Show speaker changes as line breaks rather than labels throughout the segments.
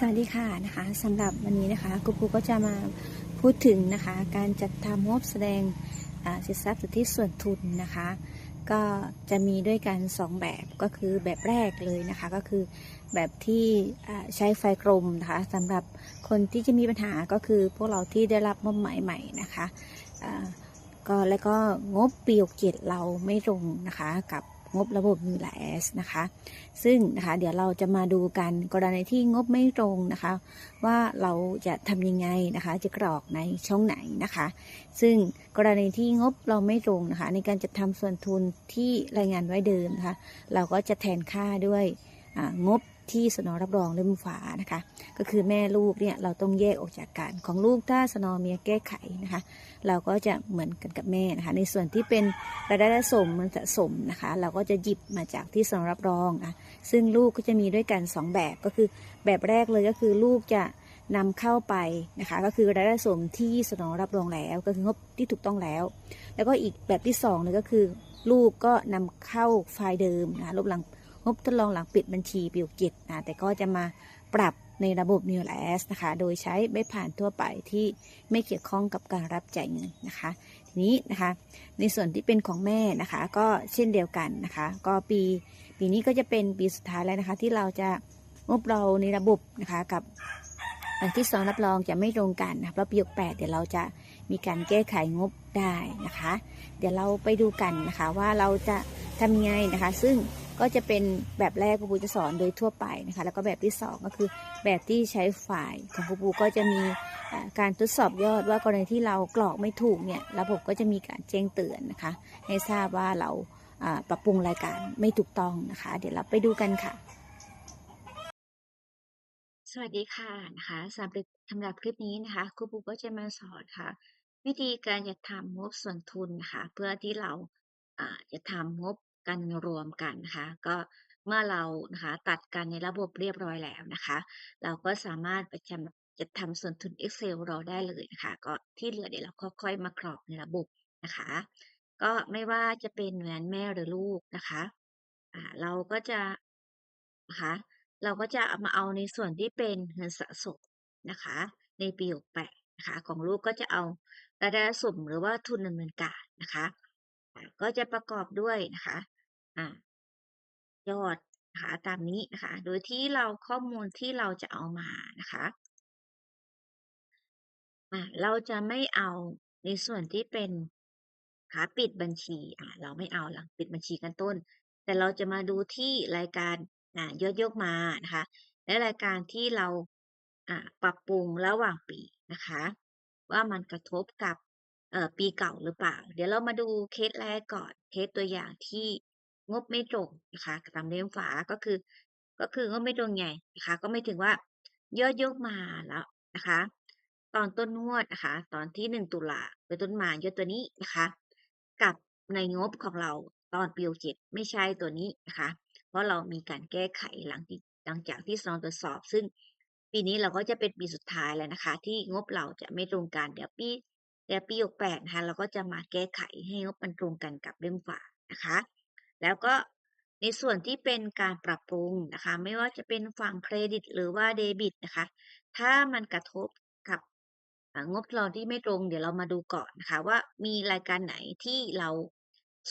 สวัสดีค่ะนะคะสำหรับวันนี้นะคะกุ๊กๆก็จะมาพูดถึงนะคะ การจัดทำงบแสดงสินทรัพย์สุทธิส่วนทุนนะคะ ก็จะมีด้วยกัน 2 แบบก็คือแบบแรกเลยนะคะ ก็คือแบบที่ใช้ไฟกลมนะคะสำหรับคนที่จะมีปัญหาก็คือพวกเราที่ได้รับงบหมายใหม่นะคะก็แล้วก็งบปีหกเจ็ดเราไม่ตรงนะคะกับ งบระบบมีหลายแอสนะคะ ซึ่งนะคะเดี๋ยวเราจะมาดูกันกรณีที่งบไม่ตรงนะคะ ว่าเราจะทำยังไงนะคะจะกรอกในช่องไหนนะคะ ซึ่งกรณีที่งบเราไม่ตรงนะคะ ในการจัดทำส่วนทุนที่รายงานไว้เดิมนะคะ เราก็จะแทนค่าด้วยงบ ที่สนอรับรองเล่มฝานะคะ ก็คือแม่ลูกเนี่ยเราต้องแยกออกจากกันของลูกถ้าสนอเมียแก้ไขนะคะ เราก็จะเหมือนกันกับแม่นะคะ ในส่วนที่เป็นรายได้สะสมมันสะสมนะคะ เราก็จะหยิบมาจากที่สนอรับรองอะซึ่งลูกก็จะมีด้วยกัน 2 แบบก็คือแบบแรกเลยก็คือลูกจะนำเข้าไปนะคะก็คือรายได้สมที่สนองรับรองแล้วก็คืองบที่ถูกต้องแล้ว แล้วก็อีกแบบที่2เลยก็คือ ลูกก็นำเข้าไฟล์เดิมนะคะลบหลัง บทดลองหลังปิดบัญชีปีเจ็ดนะแต่ก็จะมาปรับในระบบ New l a s นะคะ โดยใช้ใบผ่านทั่วไปที่ไม่เกี่ยวข้องกับการรับจ่ายเงินนะคะ ทีนี้นะคะ ในส่วนที่เป็นของแม่นะคะ ก็เช่นเดียวกันนะคะ ก็ปีปีนี้ก็จะเป็นปีสุดท้ายแล้วนะคะ ที่เราจะงบเราในระบบนะคะกับอันที่สองรับรองจะไม่ตรงกันนะเพราะปีกแปดเดี๋ยวเราจะมีการแก้ไขงบได้นะคะ เดี๋ยวเราไปดูกันนะคะว่าเราจะทำยังไงนะคะ ซึ่ง ก็จะเป็นแบบแรกครูปูจะสอนโดยทั่วไปนะคะ แล้วก็แบบที่สองก็คือแบบที่ใช้ฝ่ายของครูปูก็จะมีอ่าการทดสอบยอดว่ากรณีที่เรากรอกไม่ถูกเนี่ยระบบก็จะมีการแจ้งเตือนนะคะ ให้ทราบว่าเราปรับปรุงรายการไม่ถูกต้องนะคะ เดี๋ยวเราไปดูกันค่ะ สวัสดีค่ะนะคะสำหรับสำหรับคลิปนี้นะคะครูปูก็จะมาสอนค่ะ วิธีการจะทำงบส่วนทุนนะคะเพื่อที่เราอ่าจะทำงบ กันรวมกันนะคะก็เมื่อเรานะคะตัดกันในระบบเรียบร้อยแล้วนะคะ เราก็สามารถไปจำจะทำส่วนทุน Excel เราได้เลยนะคะก็ที่เหลือเดี๋ยวเราค่อยๆมากรอกในระบบนะคะ ก็ไม่ว่าจะเป็นหวยงานแม่หรือลูกนะคะอ่าเราก็จะนะคะเราก็จะเอามาเอาในส่วนที่เป็นเงินสะสมนะคะ ในปี68นะคะของลูกก็จะเอารายได้สมหรือว่าทุนดำเนินการนะคะ ก็จะประกอบด้วยนะคะ อ่ายอดนะคะตามนี้นะคะ โดยที่เราข้อมูลที่เราจะเอามานะคะอะเราจะไม่เอาในส่วนที่เป็นขาปิดบัญชีอะเราไม่เอาหลังปิดบัญชีกันต้น แต่เราจะมาดูที่รายการอะยอดยกมานะคะ และรายการที่เราอะปรับปรุงระหว่างปีนะคะ ว่ามันกระทบกับเอ่อปีเก่าหรือเปล่า เดี๋ยวเรามาดูเคสแรกก่อนเคสตัวอย่างที่ งบไม่ตรงนะคะตามเล่มฝาก็คือ ก็คืองบไม่ตรงไงนะคะ ก็ไม่ถึงว่าเยอดยกมาแล้วนะคะ ตอนต้นงวดนะคะ ตอนที่หนึ่งตุลาเป็นต้นมาเยอดตัวนี้นะคะ กับในงบของเราตอนปีเจ็ดไม่ใช่ตัวนี้นะคะ เพราะเรามีการแก้ไขหลังที่หลังจากที่ซองตรวจสอบ ซึ่งปีนี้เราก็จะเป็นปีสุดท้ายแล้วนะคะ ที่งบเราจะไม่ตรงกันเดี๋ยวปีเดี๋ยวปีหกแปดนะคะเราก็จะมาแก้ไขให้งบมันตรงกันกับเล่มฝานะคะ แล้วก็ในส่วนที่เป็นการปรับปรุงนะคะ ไม่ว่าจะเป็นฝั่งเครดิตหรือว่าเดบิตนะคะ ถ้ามันกระทบกับงบเราที่ไม่ตรง เดี๋ยวเรามาดูก่อนนะคะว่ามีรายการไหนที่เรา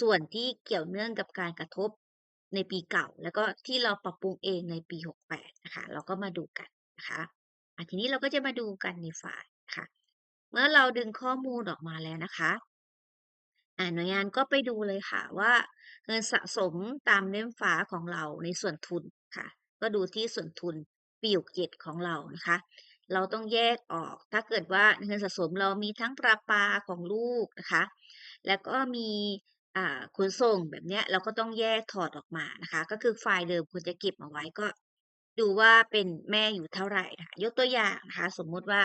ส่วนที่เกี่ยวเนื่องกับการกระทบในปีเก่า แล้วก็ที่เราปรับปรุงเองในปี 68 นะคะ เราก็มาดูกันนะคะทีนี้เราก็จะมาดูกันในไฟล์ค่ะ เมื่อเราดึงข้อมูลออกมาแล้วนะคะ อ่าหน่วยงานก็ไปดูเลยค่ะว่า เงินสะสมตามเล่มฟ้าของเราในส่วนทุนค่ะ ก็ดูที่ส่วนทุนปีหกเจ็ดของเรานะคะ เราต้องแยกออกถ้าเกิดว่าเงินสะสมเรามีทั้งปลาปลาของลูกนะคะ แล้วก็มีอ่าขนส่งแบบเนี้ยเราก็ต้องแยกถอดออกมานะคะ ก็คือไฟล์เดิมควรจะเก็บเอาไว้ก็ ดูว่าเป็นแม่อยู่เท่าไหร่นะคะยกตัวอย่างนะคะ สมมุติว่า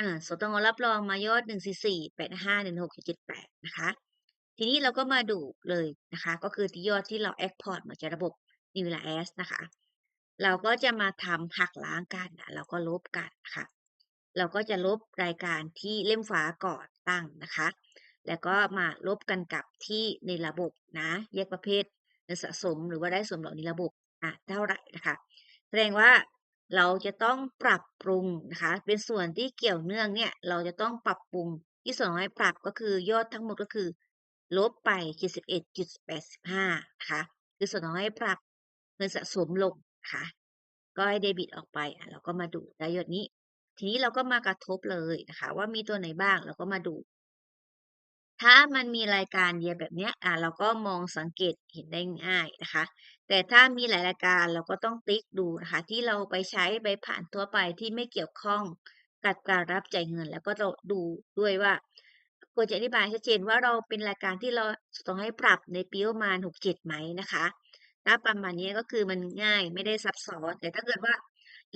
อ่าสตงรับรองมายอด1 4 4 8 5 1 6 7 8นะคะ ทีนี้เราก็มาดูเลยนะคะ ก็คือที่ยอดที่เรา Export มาจากระบบ New l a s นะคะ เราก็จะมาทำหักล้างกันนะเราก็ลบกันค่ะ เราก็จะลบรายการที่เล่มฟ้าก่อนตั้งนะคะ แล้วก็มาลบกันกับที่ในระบบนะแยกประเภทเงินสะสมหรือว่าได้สมเหล่าในระบบอะเท่าไหร่นะคะแสดงว่าเราจะต้องปรับปรุงนะคะ เป็นส่วนที่เกี่ยวเนื่องเนี่ย เราจะต้องปรับปรุงที่ส่วนของให้ปรับก็คือยอดทั้งหมดก็คือ ลบไป 71.85นะคะคือส่วนของให้ปรับเงินสะสมลงนะคะก็ให้เดบิตออกไปอ่าเราก็มาดูได้ยอดนี้ ทีนี้เราก็มากระทบเลยนะคะ ว่ามีตัวไหนบ้างเราก็มาดู ถ้ามันมีรายการเดียวแบบเนี้ยอ่าเราก็มองสังเกตเห็นได้ง่ายนะคะ แต่ถ้ามีหลายรายการเราก็ต้องติ๊กดูนะคะ ที่เราไปใช้ใบผ่านทั่วไปที่ไม่เกี่ยวข้องกับการรับจ่ายเงิน แล้วก็จะดูด้วยว่า ควรจะอธิบายชัดเจนว่าเราเป็นรายการที่เราต้องให้ปรับในปีประมาณ67ไหมนะคะถ้าประมาณนี้ก็คือมันง่ายไม่ได้ซับซ้อน แต่ถ้าเกิดว่า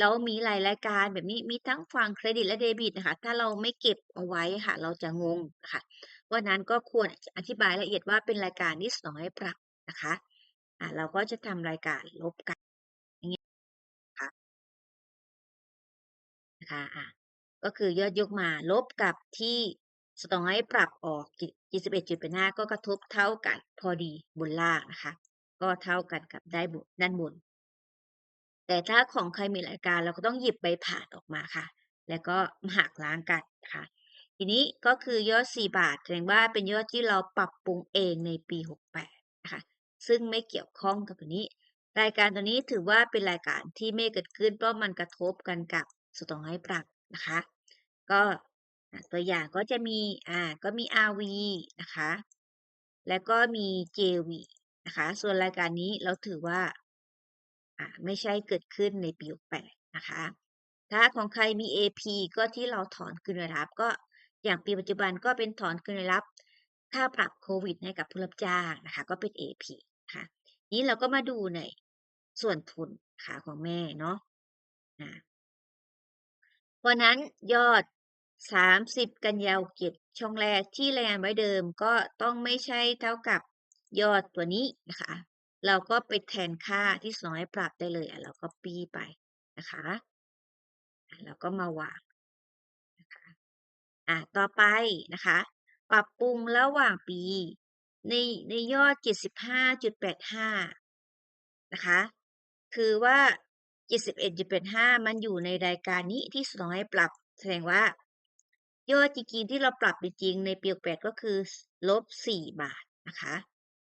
เรามีหลายรายการแบบนี้มีทั้งฝั่งเครดิตและเดบิตนะคะ ถ้าเราไม่เก็บเอาไว้ค่ะ เราจะงงค่ะเพราะนั้นก็ควรอธิบายละเอียดว่าเป็นรายการที่ส่งให้ปรับนะคะอ่าเราก็จะทำรายการลบกันอย่างเงี้ค่ะนะคะอ่าก็คือยอดยกมาลบกับที่ จะต้องให้ปรับออกกิ71.85 ก็กระทบเท่ากันพอดีบนล่างนะคะ ก็เท่ากันกับได้บนด้านบน แต่ถ้าของใครมีรายการเราก็ต้องหยิบใบผ่านออกมาค่ะ แล้วก็หักล้างกันค่ะทีนี้ก็คือยอด 4 บาทแสดงว่าเป็นยอดที่เราปรับปรุงเองในปี 68 นะคะ ซึ่งไม่เกี่ยวข้องกับตัวนี้ รายการตัวนี้ถือว่าเป็นรายการที่ไม่เกิดขึ้นเพราะมันกระทบกันกับสตองให้ปรับนะคะ ก็ ตัวอย่างก็จะมีอ่าก็มี RV นะคะ แล้วก็มี JV นะคะ ส่วนรายการนี้เราถือว่าอ่าไม่ใช่เกิดขึ้นในปี68นะคะ ถ้าของใครมี AP ก็ที่เราถอนคืนรับก็อย่างปีปัจจุบันก็เป็นถอนคืนรับค่าปรับโควิดให้กับผู้รับจ้างนะคะ ก็เป็น AP ค่ะ นี้เราก็มาดูในส่วนทุนค่ะของแม่เนาะอ่าวันนั้นยอด 30 กันยา67ช่องแรกที่รายงานไว้เดิมก็ต้องไม่ใช่เท่ากับยอดตัวนี้นะคะ เราก็ไปแทนค่าที่ส่งให้ปรับได้เลยอ่าเรา copy ไปนะคะอ่าก็มาวางนะคะอ่าต่อไปนะคะ ปรับปรุงระหว่างปี ในในยอด 75.85 นะคะ คือว่า 71.85 มันอยู่ในรายการนี้ที่ส่งให้ปรับแสดงว่า ยอดจริงๆที่เราปรับจริงๆในปี68ก็คือลบ4บาทนะคะ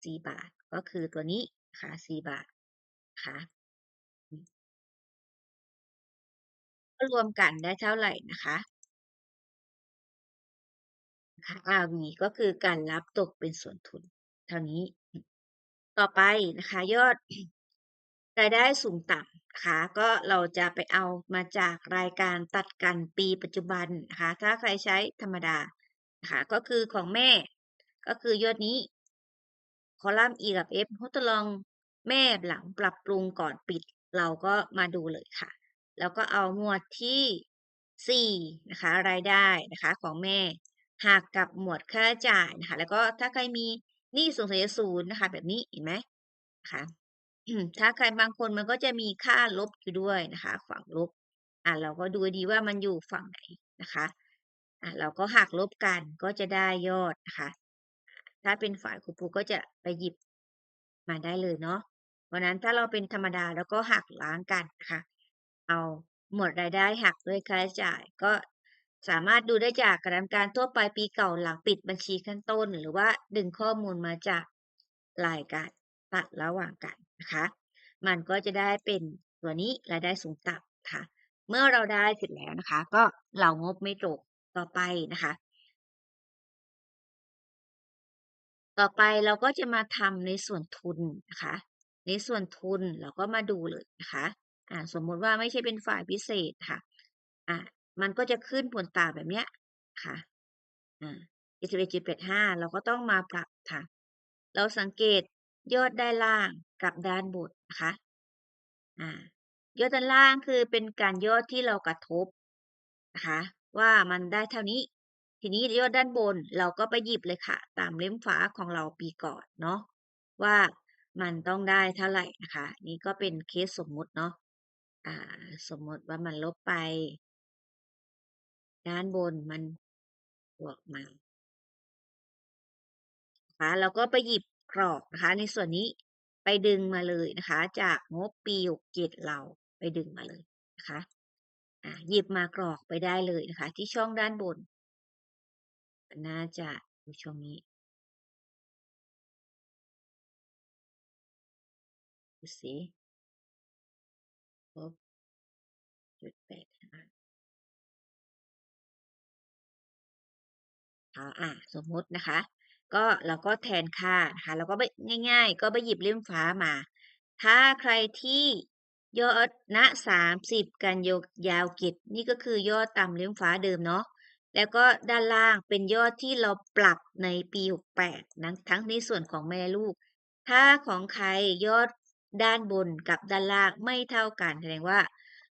4บาทก็คือตัวนี้นะคะ4บาทนะคะรวมกันได้เท่าไหร่นะคะ?ค่ะ RV ก็คือการรับตกเป็นส่วนทุน เท่านี้ ต่อไปนะคะ ยอดรายได้สูงต่ำ นะคะก็เราจะไปเอามาจากรายการตัดกันปีปัจจุบันนะคะถ้าใครใช้ธรรมดานะคะก็คือของแม่ ก็คือยอดนี้ คอลัมน์ E กับ F ทดลองแม่หลังปรับปรุงก่อนปิด เราก็มาดูเลยค่ะ แล้วก็เอาหมวดที่4นะคะรายได้นะคะของแม่หักกับหมวดค่าใช้จ่ายนะคะแล้วก็ถ้าใครมีหนี้ส่งสียศูนย์นะคะแบบนี้เห็นไหม?คะ ถ้าใครบางคนมันก็จะมีค่าลบอยู่ด้วยนะคะ ฝั่งลบ อ่าเราก็ดูดีว่ามันอยู่ฝั่งไหนนะคะ อ่าเราก็หักลบกันก็จะได้ยอดนะคะ ถ้าเป็นฝ่ายครูปูก็จะไปหยิบมาได้เลยเนาะเพราะนั้นถ้าเราเป็นธรรมดาเราก็หักล้างกันนะคะ เอาหมดรายได้หักด้วยค่าใช้จ่ายก็สามารถดูได้จากคณะกรรมการทั่วไปปีเก่าหลังปิดบัญชีขั้นต้น หรือว่าดึงข้อมูลมาจากรายการตัดระหว่างกัน นะคะ มันก็จะได้เป็นตัวนี้รายได้สูงต่ำค่ะ เมื่อเราได้เสร็จแล้วนะคะ ก็เรางบไม่ตกต่อไปนะคะ ต่อไปเราก็จะมาทำในส่วนทุนนะคะ ในส่วนทุนเราก็มาดูเลยนะคะอ่าสมมติว่าไม่ใช่เป็นฝ่ายพิเศษค่ะอ่ามันก็จะขึ้นผลต่างแบบเนี้ยค่ะอ่า71.85เราก็ต้องมาปรับค่ะ เราสังเกต ยอดด้านล่างกับด้านบนนะคะอ่ายอดด้านล่างคือเป็นการยอดที่เรากระทบนะคะว่ามันได้เท่านี้ ทีนี้ยอดด้านบนเราก็ไปหยิบเลยค่ะ ตามเล่มฟ้าของเราปีก่อนเนาะว่ามันต้องได้เท่าไหร่นะคะ นี่ก็เป็นเคสสมมุติเนาะอ่าสมมติว่ามันลบไป ด้านบนมันบวกมาคะเราก็ไปหยิบ กรอกนะคะ ในส่วนนี้ไปดึงมาเลยนะคะ จากงบปี67เราไปดึงมาเลยนะคะหยิบมากรอกไปได้เลยนะคะ ที่ช่องด้านบน น่าจะอยู่ช่องนี้ดูสิลบจุด85อ่าอ่าสมมตินะคะ ก็เราก็แทนค่านะคะเราก็ง่าย ๆ ก็ไปหยิบเล่มฟ้ามา ถ้าใครที่ยอดณ30กันยกยาวเก็บนี่ก็คือยอดตามเล่มฟ้าเดิมเนาะแล้วก็ด้านล่างเป็นยอดที่เราปรับในปี68นั้นทั้งในส่วนของแม่ลูก ถ้าของใครยอดด้านบนกับด้านล่างไม่เท่ากันแสดงว่า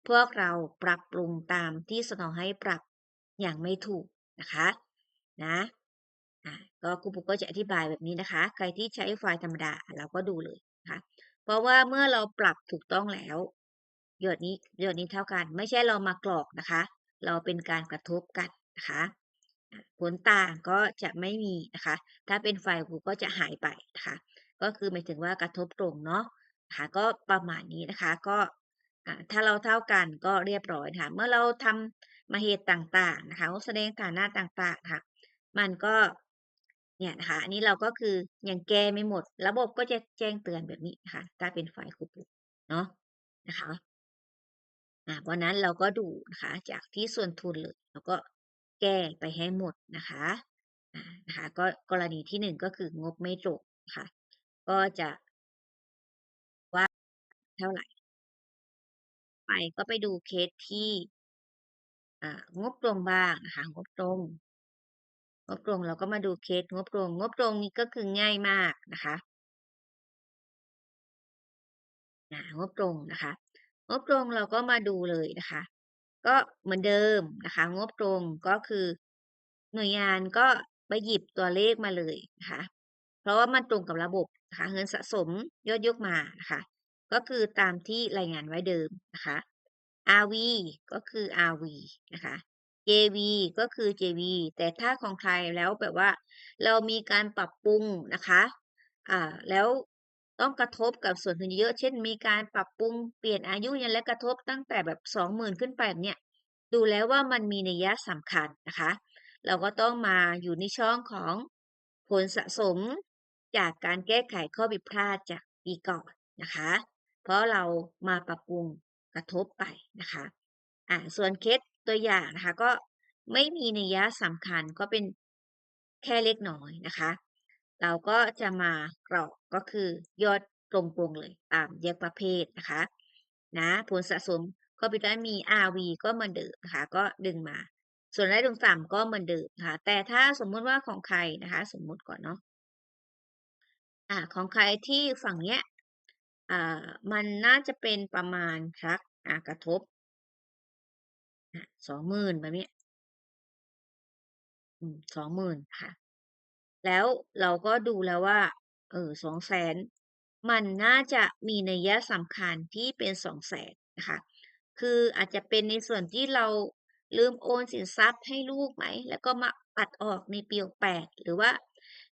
พวกเราปรับปรุงตามที่สนอให้ปรับอย่างไม่ถูกนะคะ นะ ก็ครูปุกก็จะอธิบายแบบนี้นะคะ ใครที่ใช้ไฟล์ธรรมดาเราก็ดูเลยนะคะเพราะว่าเมื่อเราปรับถูกต้องแล้วยอดนี้ยอดนี้เท่ากัน ไม่ใช่เรามากรอกนะคะ เราเป็นการกระทบกันนะคะผลต่างก็จะไม่มีนะคะ ถ้าเป็นไฟล์ครูก็จะหายไปนะคะ ก็คือหมายถึงว่ากระทบตรงเนาะค่ะก็ประมาณนี้นะคะก็ถ้าเราเท่ากันก็เรียบร้อยค่ะ เมื่อเราทำมาเหตุต่างๆนะคะแสดงฐานะต่างๆค่ะ มันก็ เนี่ยนะคะ อันนี้เราก็คือยังแก้ไม่หมด ระบบก็จะแจ้งเตือนแบบนี้นะคะถ้ายเป็นไฟล์คูปุเนาะนะคะอ่าเพราะนั้นเราก็ดูนะคะ จากที่ส่วนทุนเลยแล้วก็แก้ไปให้หมดนะคะอ่านะคะ ก็กรณีที่1ก็คืองบไม่ตรงค่ะ ก็จะว่าเท่าไหร่ ไปก็ไปดูเคสที่อ่างบตรงบ้างนะคะ งบตรง งบตรงเราก็มาดูเคสงบตรง งบตรงนี้ก็คือง่ายมากนะคะอ่างบตรงนะคะ งบตรงเราก็มาดูเลยนะคะ ก็เหมือนเดิมนะคะ งบตรงก็คือ หน่วยงานก็ไปหยิบตัวเลขมาเลยนะคะ เพราะว่ามันตรงกับระบบนะคะเงินสะสมยอดยกมานะคะ ก็คือตามที่รายงานไว้เดิมนะคะ RV ก็คือ RV นะคะ JV ก็คือ JV แต่ถ้าของใครแล้วแบบว่า เรามีการปรับปรุงนะคะอ่าแล้วต้องกระทบกับส่วนทุนเยอะ เช่น มีการปรับปรุงเปลี่ยนอายุยันและกระทบตั้งแต่แบบ20,000ขึ้นไปแบบเนี้ยดูแล้วว่ามันมีนัยสำคัญนะคะ เราก็ต้องมาอยู่ในช่องของผลสะสมจากการแก้ไขข้อผิดพลาดจากปีก่อนนะคะ เพราะเรามาปรับปรุงกระทบไปนะคะ อ่า ส่วนเคส ตัวอย่างนะคะก็ไม่มีนัยสำคัญก็เป็นแค่เล็กน้อยนะคะ เราก็จะมากรอกก็คือยอดตรงๆเลยตามแยกประเภทนะคะนะผลสะสมก็เป็นได้มี RV ก็เหมือนเดิมนะคะก็ดึงมา ส่วนรายได้ต่ำก็เหมือนเดิมนะคะแต่ถ้าสมมุติว่าของใครนะคะ สมมุติก่อนเนาะอ่าของใครที่ฝั่งเนี้ยอ่ามันน่าจะเป็นประมาณสักอ่ากระทบ สอ่า20,000แบบนี้ยอืม20,000ค่ะ แล้วเราก็ดูแล้วว่า เออ200,000มันน่าจะมีนัยสำคัญที่เป็น200,000นะคะ คืออาจจะเป็นในส่วนที่เราลืมโอนสินทรัพย์ให้ลูกไหม แล้วก็มาปัดออกในปี68หรือว่า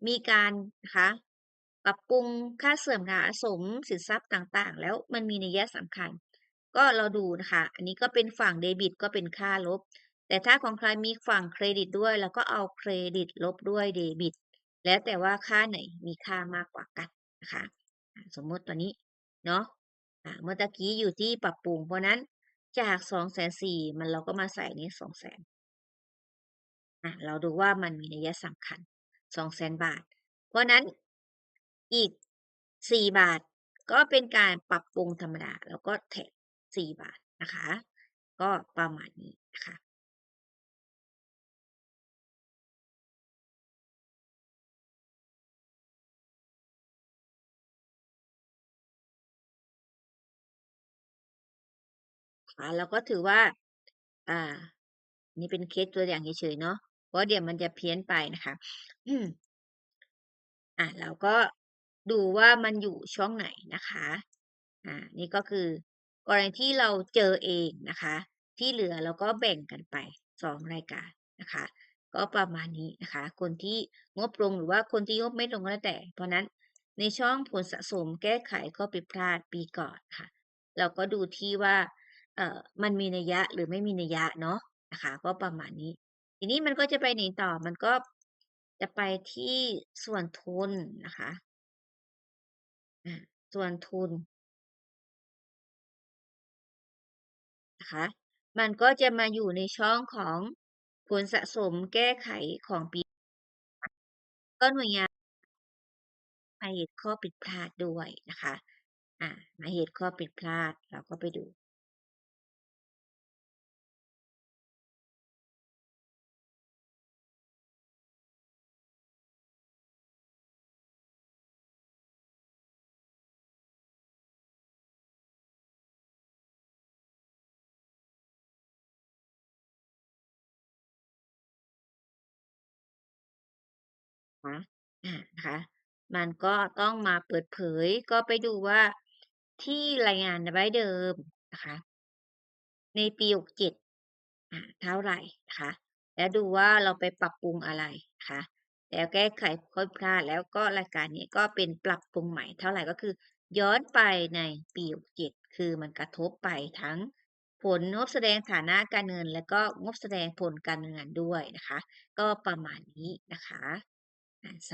มีการนะคะ ปรับปรุงค่าเสื่อมค่าสมสินทรัพย์ต่างๆ แล้วมันมีนัยสำคัญ ก็เราดูนะคะ อันนี้ก็เป็นฝั่งเดบิตก็เป็นค่าลบ แต่ถ้าของใครมีฝั่งเครดิตด้วยเราก็เอาเครดิตลบด้วยเดบิต แล้วแต่ว่าค่าไหนมีค่ามากกว่ากันนะคะ สมมติตัวนี้เนาะเมื่อตะกี้อยู่ที่ปรับปรุง เพราะนั้นจาก204,000มันเราก็มาใส่นี้200,000อ่าเราดูว่ามันมีนัยสำคัญ200,000บาท เพราะนั้นอีก4บาทก็เป็นการปรับปรุงธรรมดา แล้วก็แถม 4 บาทนะคะ ก็ประมาณนี้นะคะค่ะเราก็ถือว่า อ่า นี่เป็นเคสตัวอย่างเฉยๆเนาะ เพราะเดี๋ยวมันจะเพี้ยนไปนะคะ อืมอ่าเราก็ดูว่ามันอยู่ช่องไหนนะคะ อ่า นี่ก็คือ กรณีที่เราเจอเองนะคะ ที่เหลือเราก็แบ่งกันไป 2 รายการนะคะ ก็ประมาณนี้นะคะ คนที่งบตรงหรือว่าคนที่งบไม่ตรงก็แล้วแต่ เพราะนั้นในช่องผลสะสมแก้ไขข้อผิดพลาดปีก่อนค่ะ เราก็ดูที่ว่าเอ่อมันมีนัยยะหรือไม่มีนัยยะเนาะนะคะ ก็ประมาณนี้ ทีนี้มันก็จะไปไหนต่อมันก็จะไปที่ส่วนทุนนะคะส่วนทุน นะคะ มันก็จะมาอยู่ในช่องของผลสะสมแก้ไขของปี ก็หน่วยงานมาเหตุข้อผิดพลาดด้วยนะคะ อ่ามาเหตุข้อผิดพลาดเราก็ไปดู อานะคะ มันก็ต้องมาเปิดเผยก็ไปดูว่าที่รายงานไว้เดิมนะคะ ในปี67อ่าเท่าไหร่นะคะแล้วดูว่าเราไปปรับปรุงอะไรนะคะแล้วแก้ไขข้อพลาดแล้วก็รายการนี้ก็เป็นปรับปรุงใหม่เท่าไหร่ก็คือ ย้อนไปในปี67คือมันกระทบไปทั้งผลงบแสดงฐานะการเงิน และก็งบแสดงผลการเนินด้วยนะคะ ก็ประมาณนี้นะคะอาส